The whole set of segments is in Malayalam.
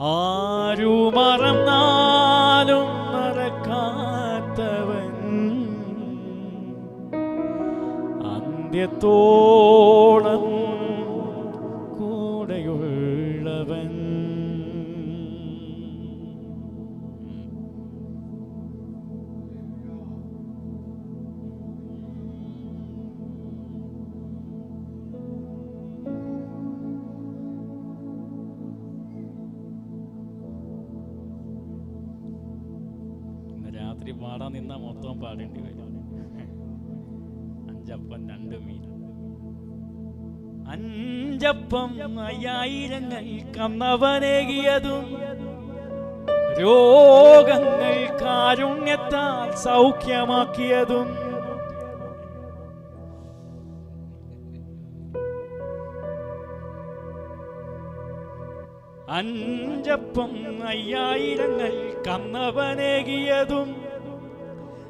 ആരു മറന്നാലും മറക്കാത്തവൻ. അന്ത്യത്തോളം പാടാൻ നിന്ന മൊത്തം പാടേണ്ടി വരും. അഞ്ചപ്പം രണ്ട് മീൻ അഞ്ചപ്പം അയ്യായിരങ്ങൾ കന്നവനേകിയതും രോഗങ്ങൾ കാരുണ്യത്താൽ സൗഖ്യമാക്കിയതും. അഞ്ചപ്പം അയ്യായിരങ്ങൾ കന്നവനേകിയതും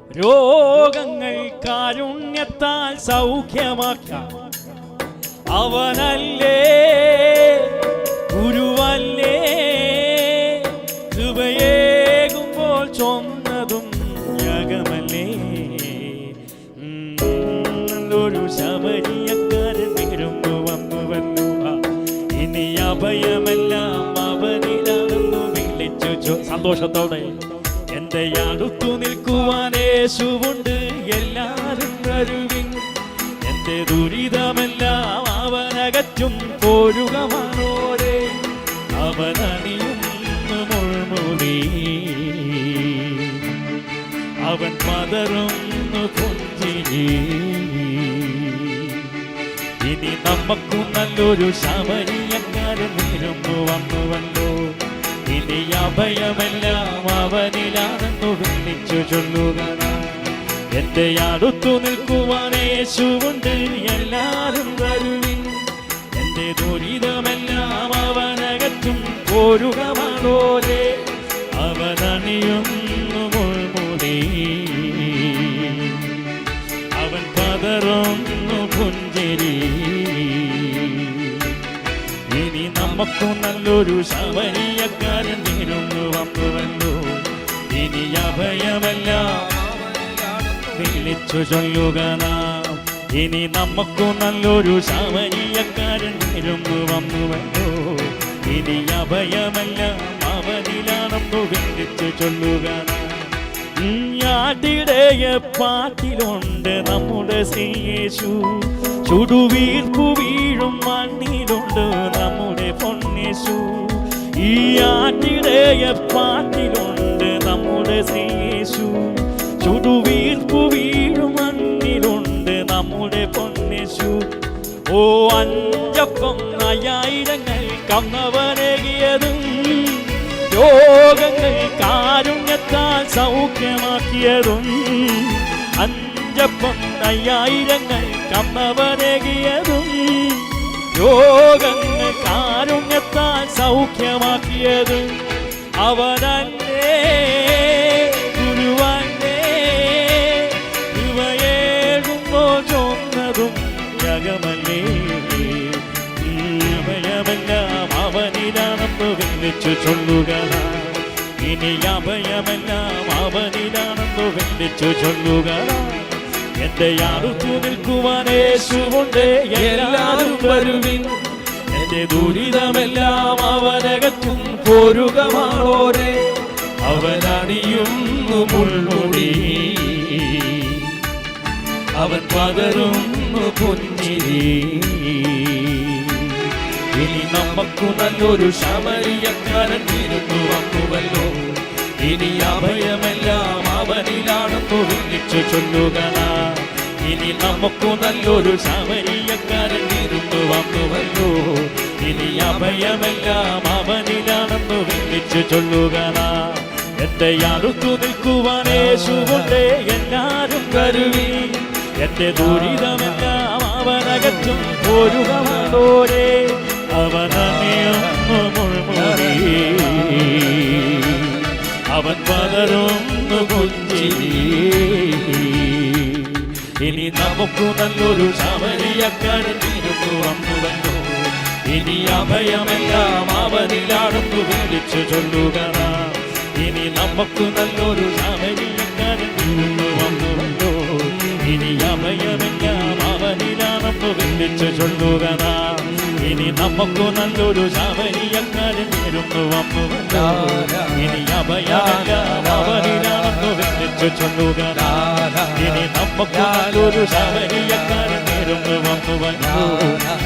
രോഗങ്ങൾ കാരുണ്യത്താൽ സൗഖ്യമാക്കാം. അവനല്ലേ ഗുരുവല്ലേ കൃപയേകുമ്പോൾ ചൊന്നതും യാഗമല്ലേ? ഒരു ശബരിയക്കാരൻ ശബരിയക്കാരൻ വന്നു വന്നു ഇനി അഭയമെല്ലാം അവനിലാണെന്നു വിളിച്ചു സന്തോഷത്തോടെ. എന്റെ അടുത്തു നിൽക്കുവാൻ യേശുവുണ്ട്. എല്ലാരും കരുവിൻ എന്റെ ദുരിതമെല്ലാം അവനകറ്റും. പോരുകമാണോരെ അവനണിയും മുൾമുടി. അവൻ പതറുന്നു പുഞ്ചിരി ഇനി നമുക്കും നല്ലൊരു ശബരിയക്കാരൻ നിരുന്നു വന്നുവല്ലോ. ഇനി അഭയമെല്ലാം വിളിച്ചു ചൊല്ലുക എന്റെ അടുത്തു നിൽക്കുവാൻ യേശുവുണ്ട് എല്ലാരും വരുവിൻ. എന്റെ ദുരിതമെല്ലാം അവനകറ്റും പോരുകമാണോരെ അവനണിയുന്നു മുൾമുടി. അവൻ പതറുന്നു പുഞ്ചിരി. ഇനി നമുക്കും നല്ലൊരു ശബരിയക്കാരൻ നിരുന്നു വന്നുവല്ലോ. ഇനി അഭയമല്ല വിളിച്ചു ചൊല്ലുക ഇനി നമുക്കു നല്ലൊരു ശബരിയക്കാരൻ നിരുന്നു വന്നുവല്ലോ. ഇനി അഭയമല്ല അവനിലാണെന്നു വിളിച്ചു ചൊല്ലുക ഞാട്ടിടയ പാട്ടിലുണ്ട് നമ്മുടെ ശ്രീയേശു. ചുടുവീർപ്പു വീഴും മണ്ണിലുണ്ട് നമ്മുടെ പൊന്നേശു. ഈ ആട്ടിടയ പാട്ടിലുണ്ട് നമ്മുടെ ശ്രീയേശു ചുടുവീർപ്പു വീഴും അന്നിലുണ്ട് നമ്മുടെ പൊന്നേശു ഓ അഞ്ചപ്പം അയ്യായിരങ്ങൾ കന്നവനേകിയതും രോഗങ്ങൾ കാരുണ്യത്താൽ സൗഖ്യമാക്കിയതും അഞ്ചപ്പം അയ്യായിരങ്ങൾ കമ്മവനേകിയതും രോഗങ്ങൾ കാരുണ്യത്താൽ സൗഖ്യമാക്കിയതും അവനല്ലേ ചോന്നതും ജഗമല്ലേ അഭയമെല്ലാം അവനിലാണെന്ന് വിളിച്ചു ചൊല്ലുക ഇനി അഭയമെല്ലാം അവനിലാണെന്ന് വിളിച്ചു ചൊല്ലുക എന്റെ അടുത്തു നിൽക്കുവാൻ യേശുവുണ്ട് എല്ലാവരും വരുവിൻ. എന്റെ ദുരിതമെല്ലാം അവനകത്തും പോരുകമാണോരെ അവനണിയുന്നു മുൾമുടി. അവൻ പകരുന്നു പുഞ്ചിരി ഇനി നമുക്കു നല്ലൊരു ശബരിയക്കാരൻ തിരുന്നു വന്നുവല്ലോ ഇനി അഭയമെല്ലാം അവനിലാണെന്നു വിളിച്ചു ചൊല്ലുക ഇനി നമുക്കു നല്ലൊരു ശബരിയക്കാരൻ തിരുന്നു വന്നുവല്ലോ ഇനി അഭയമെല്ലാം അവനിലാണെന്നു വിളിച്ചു ചൊല്ലുക നാം. എന്റെ അടുത്തു നിൽക്കുവാൻ യേശുവുണ്ട് എല്ലാരും കരുവി. എന്റെ ദുരിതമെല്ലാം അവനകറ്റും പോരുകമാണോരെ അവനണിയുന്നു മുൾമുടി അവൻ പതറുന്നു പുഞ്ചിരി ഇനി നമുക്ക് നല്ലൊരു ശബരിയക്കാരൻ തിരുന്നു വന്നു ഇനി അഭയമെല്ലാം അവനിലാണെന്ന് വിളിച്ചു ചൊല്ലുക ഇനി നമുക്ക് നല്ലൊരു വിളിച്ചു ചൊല്ലുക. ഇനി നമുക്ക് നല്ലൊരു ശബരിയക്കാരൻ വരുന്നു ഇനി അവനിലാണെന്ന് വിളിച്ചു ചൊല്ലുക. ഇനി നമുക്ക് നല്ലൊരു ശബരിയക്കാരൻ വന്നുവല്ലോ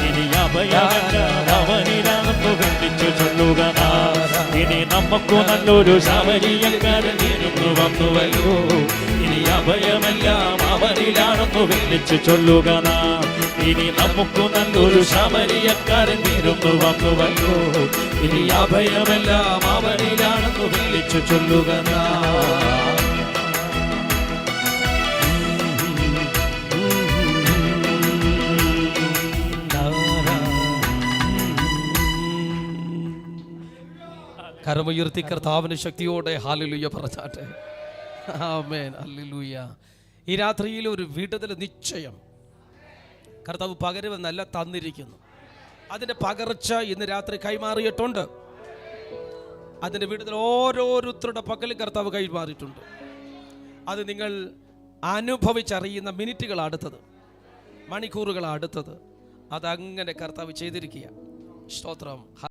ഇനി അവനിലാണെന്ന് വിളിച്ചു ചൊല്ലുക. ഇനി നമുക്ക് നല്ലൊരു ശബരിയക്കാരൻ നേരുന്നു വന്നുവല്ലോ ഇനി അഭയമെല്ലാം അവനിലാണെന്ന് വിളിച്ചു ചൊല്ലുക നാം. ഇനി നമുക്ക് നല്ലൊരു ശബരിയക്കാരൻ നേരുന്നു വന്നുവല്ലോ ഇനി അഭയമെല്ലാം അവനിലാണെന്ന് വിളിച്ചു ചൊല്ലുക. കരമുയർത്തി കർത്താവിന് ശക്തിയോടെ ഹാലലുയ്യ പറഞ്ഞാട്ടെ. ആമേൻ. ഹല്ലേലൂയ. ഈ രാത്രിയിൽ ഒരു വിടുതൽ നിശ്ചയം. കർത്താവ് പകരുമെന്നല്ല തന്നിരിക്കുന്നു. അതിന്റെ പകർച്ച ഇന്ന് രാത്രി കൈമാറിയിട്ടുണ്ട്. അതിന്റെ വീട്ടിൽ ഓരോരുത്തരുടെ പക്കലും കർത്താവ് കൈമാറിയിട്ടുണ്ട്. അത് നിങ്ങൾ അനുഭവിച്ചറിയുന്ന മിനിറ്റുകൾ അടുത്തത്. മണിക്കൂറുകൾ അടുത്തത്. അതങ്ങനെ കർത്താവ് ചെയ്തിരിക്കുക. സ്തോത്രം.